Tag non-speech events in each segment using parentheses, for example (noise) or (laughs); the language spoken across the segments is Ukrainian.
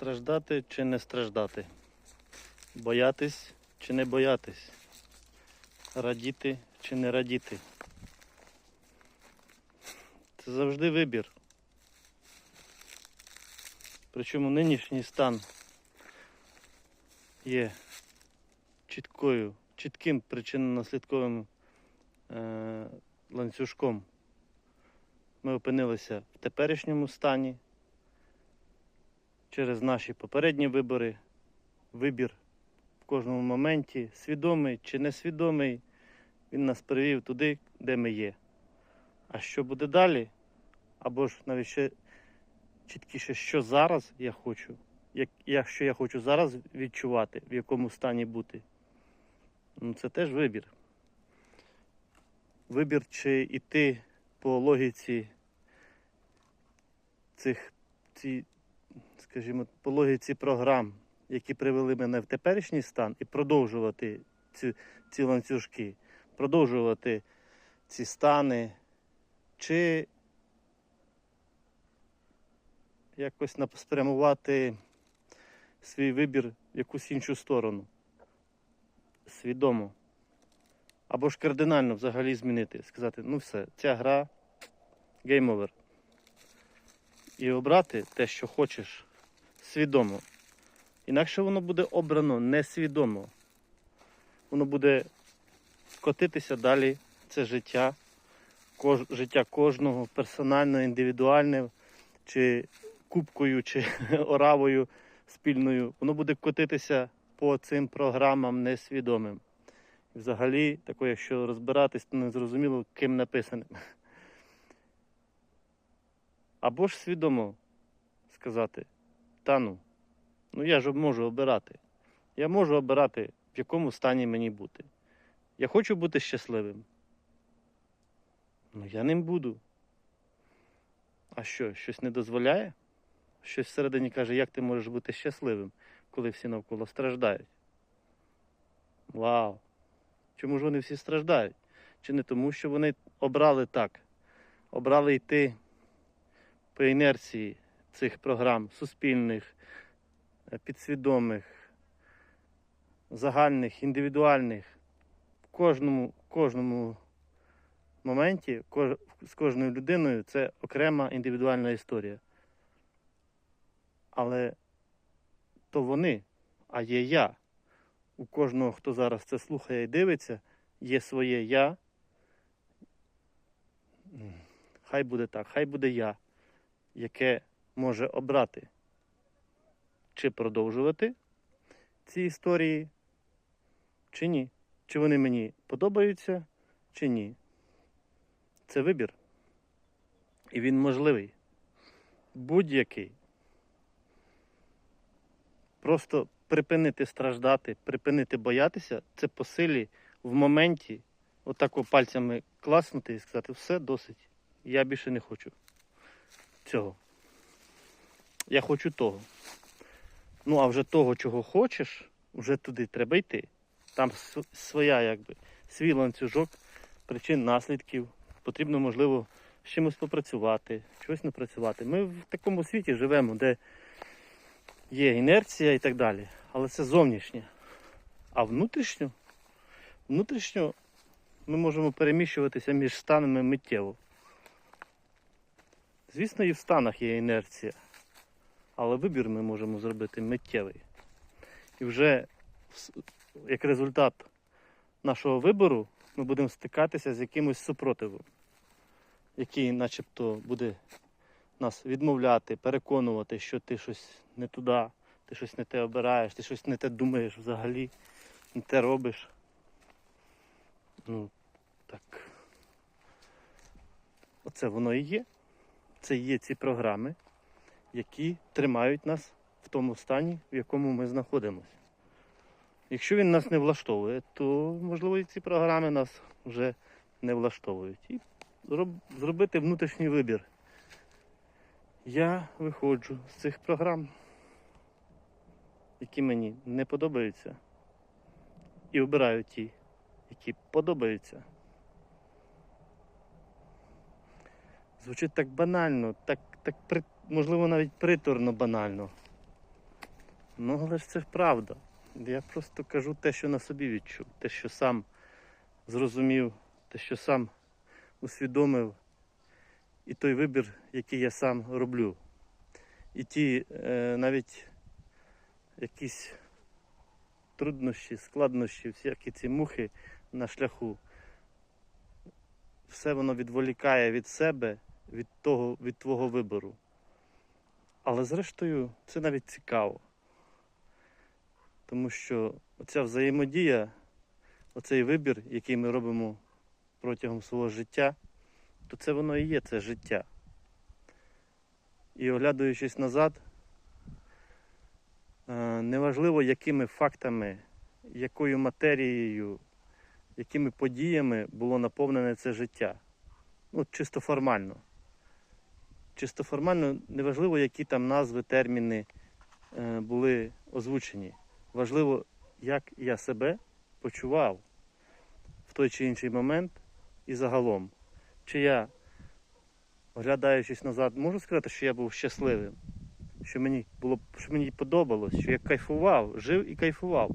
Страждати чи не страждати? Боятись чи не боятись? Радіти чи не радіти? Це завжди вибір. Причому нинішній стан є чіткою, чітким причинно-наслідковим е, ланцюжком. Ми опинилися в теперішньому стані через наші попередні вибори, вибір в кожному моменті, свідомий чи несвідомий, він нас привів туди, де ми є. А що буде далі? Або ж навіть ще чіткіше, що зараз я хочу, як, що я хочу зараз відчувати, в якому стані бути. Ну, це теж вибір. Вибір, чи йти по логіці цих, ці, скажімо, по логіці програм, які привели мене в теперішній стан, і продовжувати ці, ці ланцюжки, продовжувати ці стани, чи якось спрямувати свій вибір в якусь іншу сторону. Свідомо. Або ж кардинально взагалі змінити. Сказати, ну все, ця гра гейм овер. І обрати те, що хочеш, свідомо. Інакше воно буде обрано несвідомо. Воно буде котитися далі. Це життя, кож, життя кожного, персональне, індивідуальне, чи кубкою, чи (laughs) оравою спільною. Воно буде котитися по цим програмам несвідомим. І Взагалі, тако, якщо розбиратись, то не зрозуміло, ким написаним. (laughs) Або ж свідомо сказати, та ну, ну я ж можу обирати. Я можу обирати, в якому стані мені бути. Я хочу бути щасливим. Ну я ним буду. А що, щось не дозволяє? Щось всередині каже, як ти можеш бути щасливим, коли всі навколо страждають. Вау! Чому ж вони всі страждають? Чи не тому, що вони обрали так? Обрали йти по інерції цих програм суспільних, е, підсвідомих, загальних, індивідуальних. В кожному, в кожному моменті, з кожною людиною це окрема індивідуальна історія. Але то вони, а є я. У кожного, хто зараз це слухає і дивиться, є своє я. Хай буде так, хай буде я, яке може обрати, чи продовжувати ці історії, чи ні. Чи вони мені подобаються, чи ні. Це вибір. І він можливий. Будь-який. Просто припинити страждати, припинити боятися це по силі в моменті отако пальцями класнути і сказати, все досить. Я більше не хочу цього. Я хочу того. Ну, а вже того, чого хочеш, вже туди треба йти. Там своя, якби, свій ланцюжок причин, наслідків. Потрібно, можливо, з чимось попрацювати, чогось не працювати. Ми в такому світі живемо, де є інерція і так далі. Але це зовнішнє. А внутрішньо, внутрішньо ми можемо переміщуватися між станами миттєво. Звісно, і в станах є інерція, але вибір ми можемо зробити миттєвий. І вже як результат нашого вибору ми будемо стикатися з якимось супротивом, який начебто буде нас відмовляти, переконувати, що ти щось не туди, ти щось не те обираєш, ти щось не те думаєш взагалі, не те робиш. Ну, так. Оце воно і є. Це є ці програми, які тримають нас в тому стані, в якому ми знаходимося. Якщо він нас не влаштовує, то можливо і ці програми нас вже не влаштовують. І зробити внутрішній вибір. Я виходжу з цих програм, які мені не подобаються, і обираю ті, які подобаються. Звучить так банально, так, так можливо навіть приторно банально. Ну, але ж це правда. Я просто кажу те, що на собі відчув, те, що сам зрозумів, те, що сам усвідомив, і той вибір, який я сам роблю. І ті е, навіть якісь труднощі, складнощі, всякі ці мухи на шляху. Все воно відволікає від себе, від того, від твого вибору. Але зрештою це навіть цікаво. Тому що оця взаємодія, оцей вибір, який ми робимо протягом свого життя, то це воно і є це життя. І оглядуючись назад, е, неважливо, якими фактами, якою матерією, якими подіями було наповнене це життя. Ну, чисто формально. Чисто формально неважливо, які там назви, терміни е, були озвучені. Важливо, як я себе почував в той чи інший момент і загалом. Чи я, оглядаючись назад, можу сказати, що я був щасливим, що мені було що мені подобалось, що я кайфував, жив і кайфував.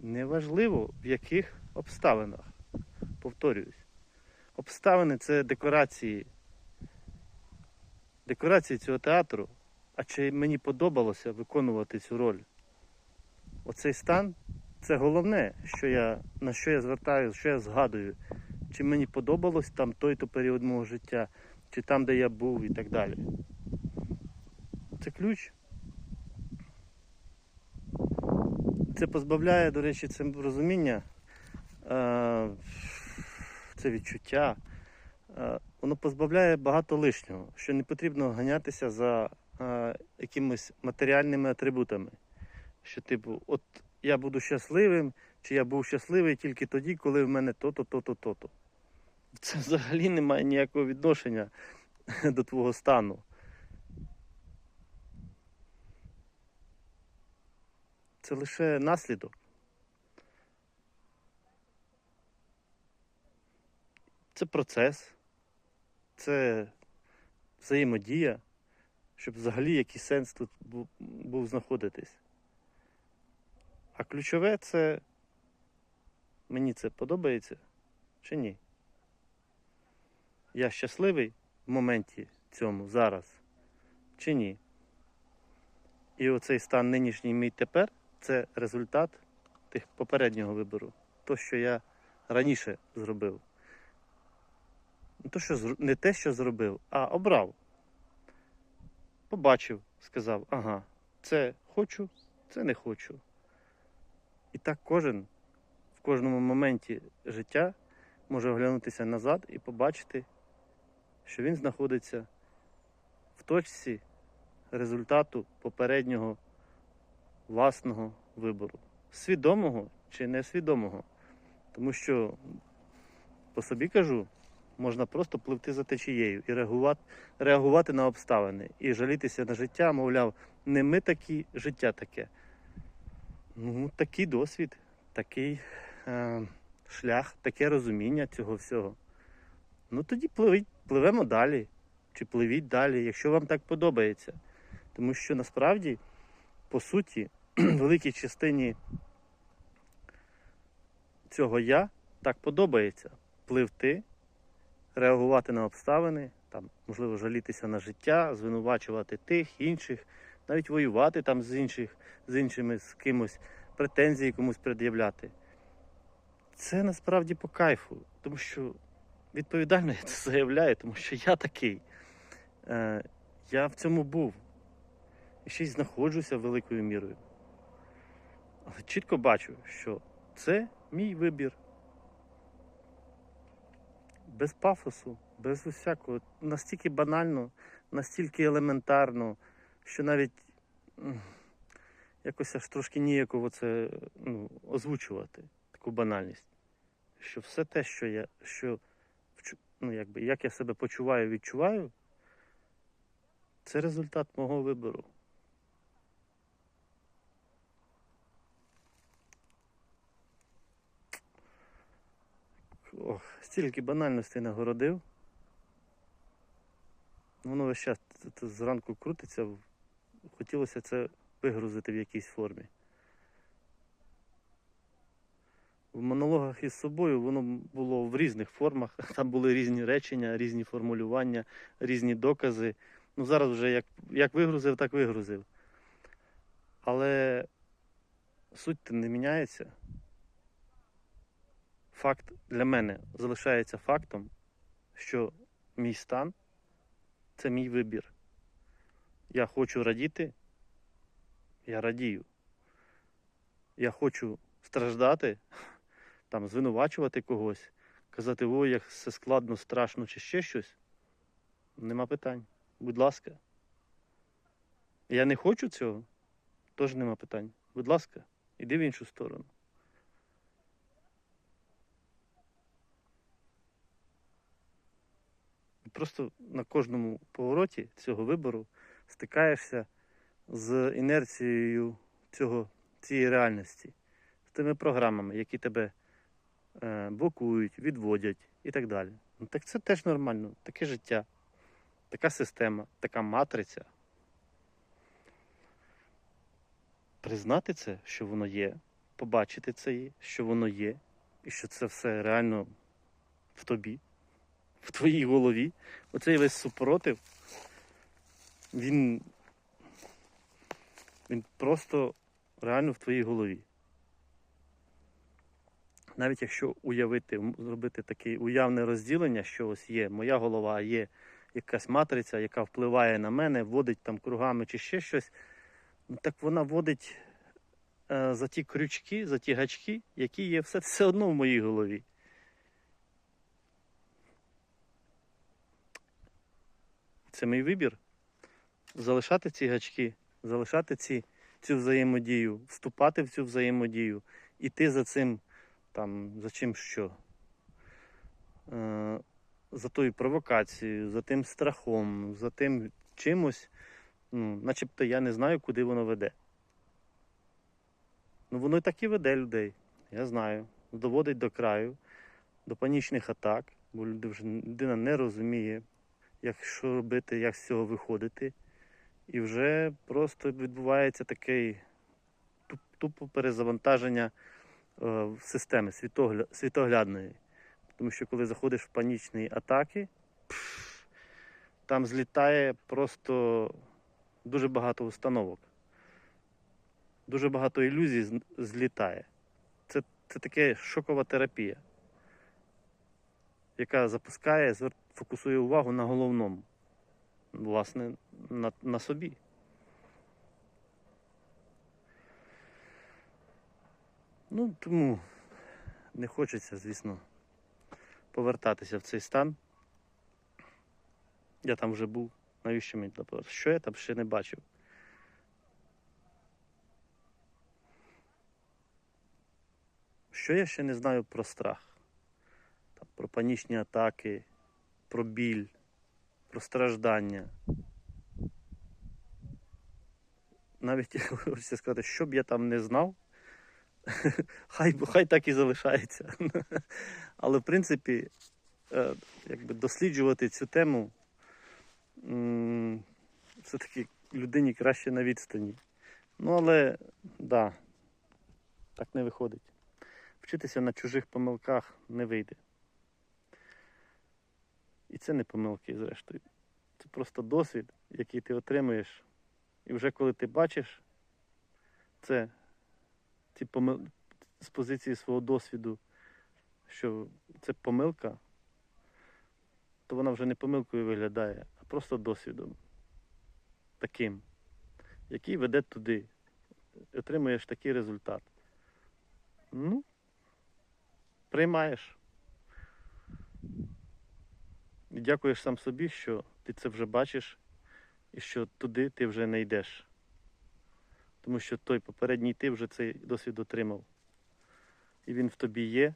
Неважливо в яких обставинах. Повторююсь. Обставини це декорації. Декорації цього театру. А чи мені подобалося виконувати цю роль? Оцей стан це головне, що я, на що я звертаю, що я згадую. Чи мені подобалось там той-то період мого життя, чи там, де я був і так далі. Це ключ. Це позбавляє, до речі, це розуміння, е, це відчуття. Воно позбавляє багато лишнього, що не потрібно ганятися за е, якимись матеріальними атрибутами. Що, типу, от я буду щасливим, чи я був щасливий тільки тоді, коли в мене то-то, то-то, то-то. Це взагалі не має ніякого відношення (laughs) до твого стану. Це лише наслідок. Це процес, це взаємодія, щоб взагалі якийсь сенс тут був знаходитись. А ключове це мені це подобається чи ні? Я щасливий в моменті цьому зараз чи ні? І оцей стан нинішній мій тепер це результат тих попереднього вибору. То, що я раніше зробив. То, що, не те, що зробив, а обрав. Побачив, сказав, ага, це хочу, це не хочу. І так кожен в кожному моменті життя може оглянутися назад і побачити, що він знаходиться в точці результату попереднього власного вибору. Свідомого чи несвідомого. Тому що, по собі кажу, можна просто пливти за течією і реагувати, реагувати на обставини, і жалітися на життя, мовляв, не ми такі, життя таке. Ну, такий досвід, такий е, шлях, таке розуміння цього всього. Ну тоді пливіть, пливемо далі. Чи пливіть далі, якщо вам так подобається. Тому що насправді, по суті, (clears throat) великій частині цього я так подобається пливти, реагувати на обставини, там, можливо, жалітися на життя, звинувачувати тих, інших, навіть воювати там з інших, з іншими з кимось, претензії комусь пред'являти. Це насправді по кайфу, тому що відповідально я це (laughs) заявляю, тому що я такий. Е, я в цьому був. І ще й знаходжуся великою мірою. Але чітко бачу, що це мій вибір. Без пафосу, без усякого. Настільки банально, настільки елементарно, що навіть якось аж трошки ніяково це ну, озвучувати, таку банальність. Що все те, що я, що, ну, якби, як я себе почуваю, відчуваю, це результат мого вибору. Ох, стільки банальностей нагородив. Воно весь час зранку крутиться. Хотілося це вигрузити в якійсь формі. В монологах із собою воно було в різних формах. (laughs) Там були різні речення, різні формулювання, різні докази. Ну зараз вже як, як вигрузив, так вигрузив. Але суть не міняється. Факт для мене залишається фактом, що мій стан це мій вибір. Я хочу радіти, я радію. Я хочу страждати, там, звинувачувати когось, казати, ой, як все складно, страшно чи ще щось. Нема питань. Будь ласка. Я не хочу цього, теж нема питань. Будь ласка, іди в іншу сторону. Просто на кожному повороті цього вибору стикаєшся з інерцією цього, цієї реальності, з тими програмами, які тебе е, блокують, відводять і так далі. Ну, так це теж нормально, таке життя, така система, така матриця. Признати це, що воно є, побачити це, що воно є, і що це все реально в тобі, в твоїй голові. Оцей весь супротив, він, він просто реально в твоїй голові. Навіть якщо уявити, зробити таке уявне розділення, що ось є моя голова, є якась матриця, яка впливає на мене, водить там кругами чи ще щось, ну так вона водить е, за ті крючки, за ті гачки, які є все, все одно в моїй голові. Це мій вибір. Залишати ці гачки, залишати ці, цю взаємодію, вступати в цю взаємодію, іти за цим, там, за чим що. Е, за тою провокацією, за тим страхом, за тим чимось, ну, начебто я не знаю, куди воно веде. Ну, воно і так і веде людей, я знаю. Доводить до краю, до панічних атак, бо людина не розуміє, як що робити, як з цього виходити. І вже просто відбувається таке тупо перезавантаження е, системи світогля- світоглядної. Тому що коли заходиш в панічні атаки, пф, там злітає просто дуже багато установок. Дуже багато ілюзій злітає. Це, це таке шокова терапія, яка запускає, фокусує увагу на головному, власне, на, на собі. Ну, тому не хочеться, звісно, повертатися в цей стан. Я там вже був, навіщо мені туди? Що я там ще не бачив? Що я ще не знаю про страх, про панічні атаки, про біль, про страждання. Навіть (laughs) хочеться сказати, що б я там не знав, (laughs) хай, хай так і залишається. (laughs) Але в принципі, е, якби досліджувати цю тему все-таки людині краще на відстані. Ну, але да, так не виходить. Вчитися на чужих помилках не вийде. І це не помилки, зрештою. Це просто досвід, який ти отримуєш. І вже коли ти бачиш це ці помил... з позиції свого досвіду, що це помилка, то вона вже не помилкою виглядає, а просто досвідом таким, який веде туди. І Отримуєш такий результат. Ну, приймаєш. Дякуєш сам собі, що ти це вже бачиш і що туди ти вже не йдеш. Тому що той попередній ти вже цей досвід отримав. І він в тобі є.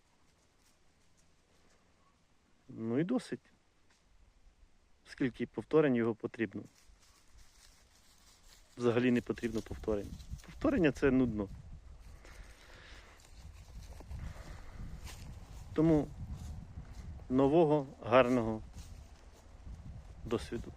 Ну і досить. Скільки повторень його потрібно. Взагалі не потрібно повторень. Повторення це нудно. Тому нового гарного досвіду.